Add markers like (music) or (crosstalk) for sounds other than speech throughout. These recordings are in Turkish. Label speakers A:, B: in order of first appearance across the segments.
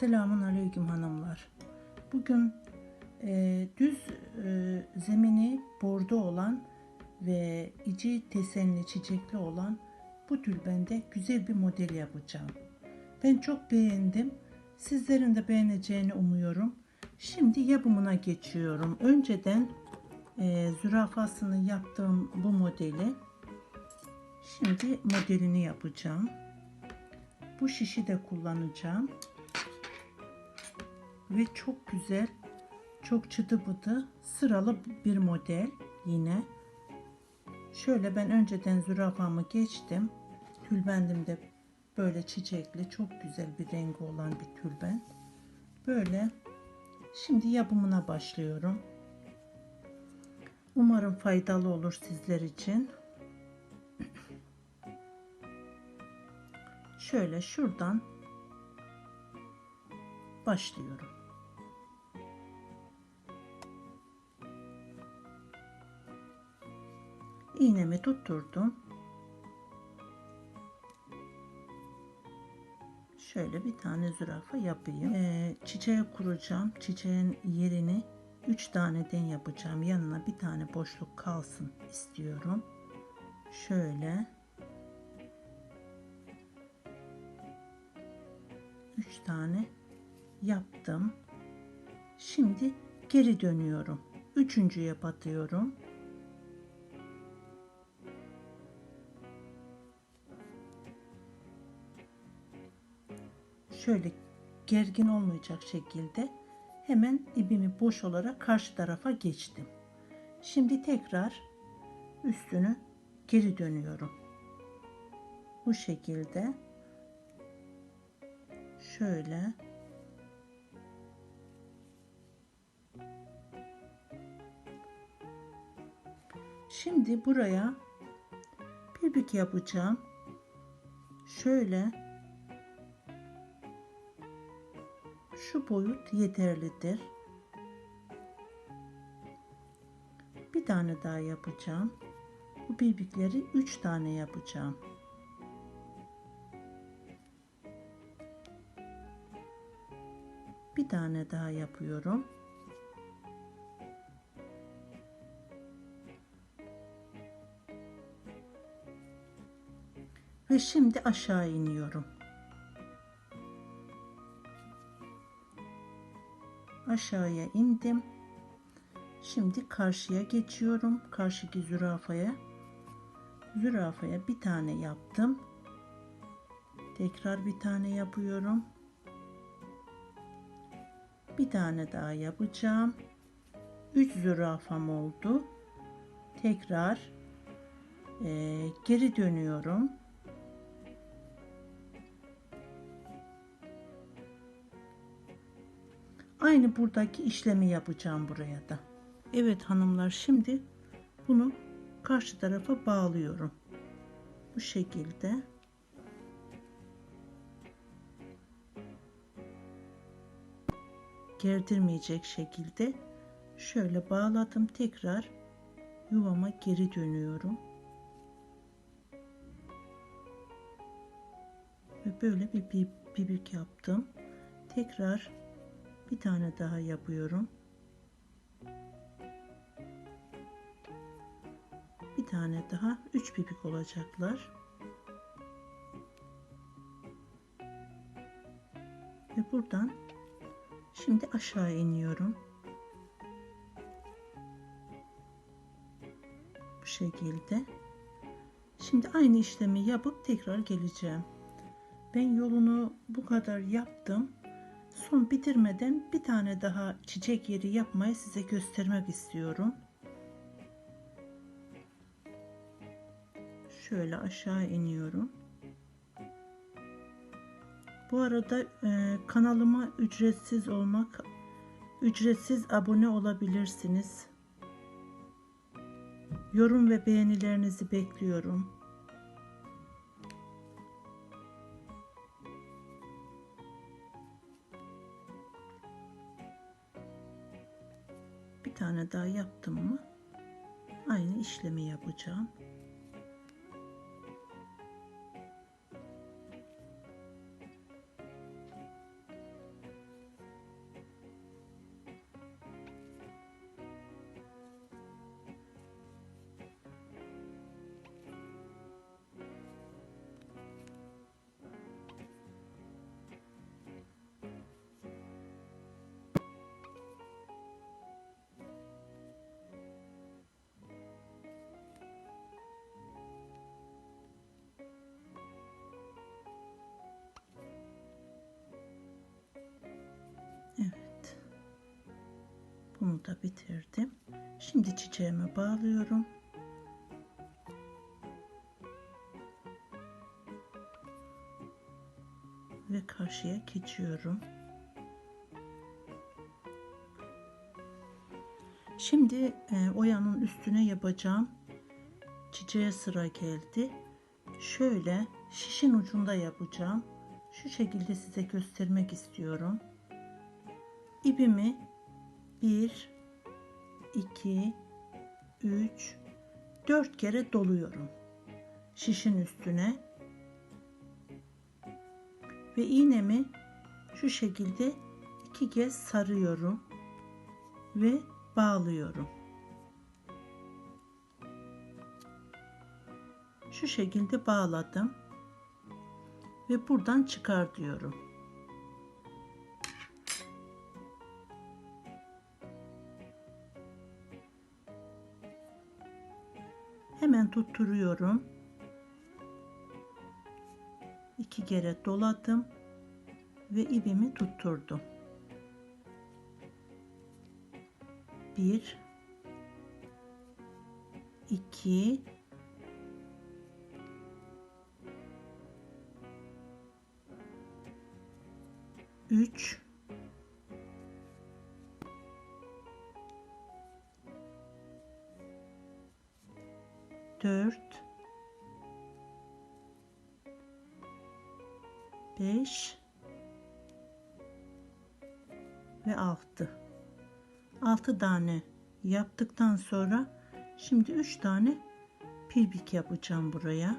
A: Selamun Aleyküm hanımlar. Bugün e, düz e, zemini bordo olan ve içi desenli çiçekli olan bu tülbende güzel bir model yapacağım. Ben çok beğendim. Sizlerin de beğeneceğini umuyorum. Şimdi yapımına geçiyorum. Önceden e, zürafasını yaptığım bu modeli şimdi modelini yapacağım. Bu şişi de kullanacağım. Ve çok güzel, çok çıtı pıtı sıralı bir model yine. Şöyle ben önceden zürafamı geçtim. Tülbendim de böyle çiçekli, çok güzel bir rengi olan bir tülbent. Böyle şimdi yapımına başlıyorum. Umarım faydalı olur sizler için. (clears throat) Şöyle şuradan başlıyorum. İğnemi tutturdum. Şöyle bir tane zürafa yapayım. Ee, çiçeği kuracağım. Çiçeğin yerini 3 taneden yapacağım. Yanına bir tane boşluk kalsın istiyorum. Şöyle 3 tane yaptım. Şimdi geri dönüyorum. Üçüncüye batıyorum. Şöyle gergin olmayacak şekilde hemen ipimi boş olarak karşı tarafa geçtim. Şimdi tekrar üstünü geri dönüyorum. Bu şekilde şöyle Şimdi buraya bük yapacağım. Şöyle şu boyut yeterlidir. Bir tane daha yapacağım. Bu bibikleri 3 tane yapacağım. Bir tane daha yapıyorum. Ve şimdi aşağı iniyorum. Aşağıya indim. Şimdi karşıya geçiyorum. Karşıki zürafaya. Zürafaya bir tane yaptım. Tekrar bir tane yapıyorum. Bir tane daha yapacağım. 3 zürafam oldu. Tekrar e, geri dönüyorum. Aynı buradaki işlemi yapacağım buraya da. Evet hanımlar şimdi bunu karşı tarafa bağlıyorum. Bu şekilde. gerdirmeyecek şekilde şöyle bağladım tekrar yuvama geri dönüyorum ve böyle bir bibik yaptım tekrar bir tane daha yapıyorum bir tane daha üç bibik olacaklar ve buradan Şimdi aşağı iniyorum. Bu şekilde. Şimdi aynı işlemi yapıp tekrar geleceğim. Ben yolunu bu kadar yaptım. Son bitirmeden bir tane daha çiçek yeri yapmayı size göstermek istiyorum. Şöyle aşağı iniyorum. Bu arada e, kanalıma ücretsiz olmak, ücretsiz abone olabilirsiniz. Yorum ve beğenilerinizi bekliyorum. Bir tane daha yaptım mı aynı işlemi yapacağım. Bunu da bitirdim. Şimdi çiçeğime bağlıyorum. Ve karşıya geçiyorum. Şimdi e, oyanın üstüne yapacağım çiçeğe sıra geldi. Şöyle şişin ucunda yapacağım. Şu şekilde size göstermek istiyorum. İpimi 1 2 3 4 kere doluyorum. Şişin üstüne ve iğnemi şu şekilde iki kez sarıyorum ve bağlıyorum. Şu şekilde bağladım ve buradan çıkar diyorum. Hemen tutturuyorum. İki kere doladım ve ipimi tutturdum. Bir, iki, üç, dört, beş ve altı. Altı tane yaptıktan sonra şimdi üç tane pilbik yapacağım buraya.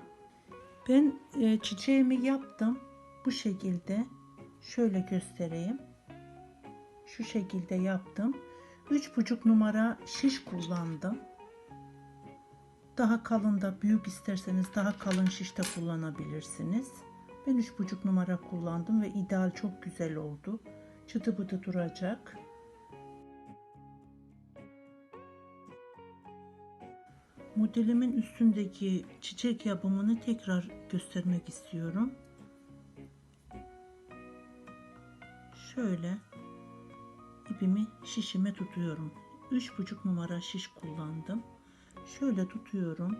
A: Ben e, çiçeğimi yaptım. Bu şekilde şöyle göstereyim. Şu şekilde yaptım. Üç buçuk numara şiş kullandım. Daha kalın da büyük isterseniz daha kalın şiş de kullanabilirsiniz. Ben üç buçuk numara kullandım ve ideal çok güzel oldu. Çıtı bıtı duracak. Modelimin üstündeki çiçek yapımını tekrar göstermek istiyorum. Şöyle ipimi şişime tutuyorum. 3,5 numara şiş kullandım. Şöyle tutuyorum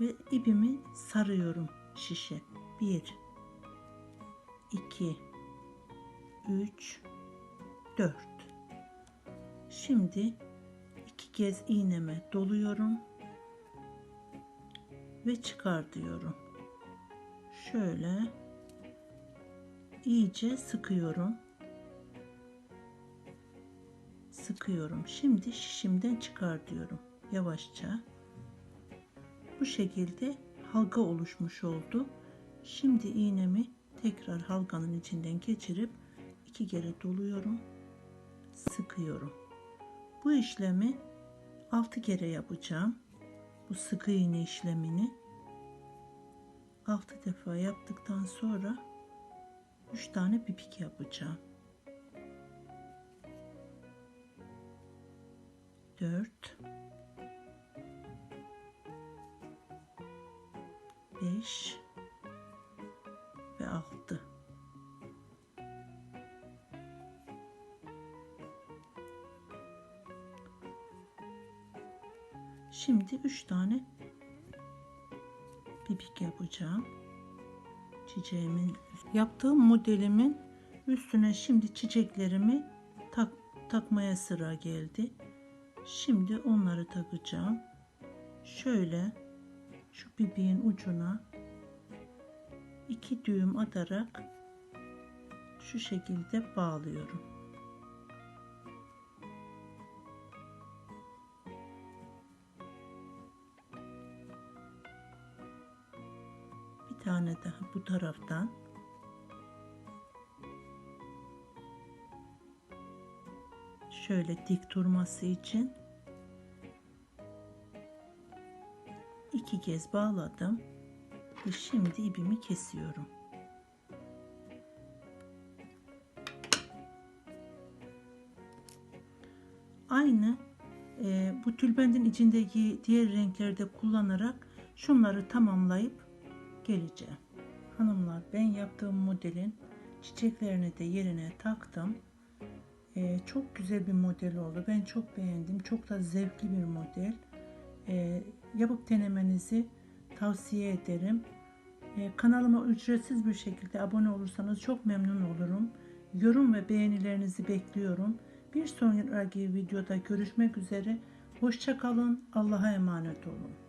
A: ve ipimi sarıyorum şişe. 1 2 3 4 Şimdi iki kez iğneme doluyorum ve çıkar diyorum. Şöyle iyice sıkıyorum. Sıkıyorum. Şimdi şişimden çıkar diyorum. Yavaşça. Bu şekilde halka oluşmuş oldu. Şimdi iğnemi tekrar halkanın içinden geçirip iki kere doluyorum. Sıkıyorum. Bu işlemi 6 kere yapacağım. Bu sıkı iğne işlemini 6 defa yaptıktan sonra 3 tane pipik yapacağım. 4 5 ve 6 Şimdi 3 tane pipik yapacağım. Çiçeğimin yaptığım modelimin üstüne şimdi çiçeklerimi tak, takmaya sıra geldi. Şimdi onları takacağım. Şöyle şu pipiğin ucuna iki düğüm atarak şu şekilde bağlıyorum. Bir tane daha bu taraftan şöyle dik durması için iki kez bağladım ve şimdi ipimi kesiyorum. Aynı e, bu tülbendin içindeki diğer renklerde kullanarak şunları tamamlayıp geleceğim. Hanımlar ben yaptığım modelin çiçeklerini de yerine taktım. Ee, çok güzel bir model oldu. Ben çok beğendim. Çok da zevkli bir model. Ee, yapıp denemenizi tavsiye ederim. Ee, kanalıma ücretsiz bir şekilde abone olursanız çok memnun olurum. Yorum ve beğenilerinizi bekliyorum. Bir sonraki videoda görüşmek üzere. Hoşça kalın. Allah'a emanet olun.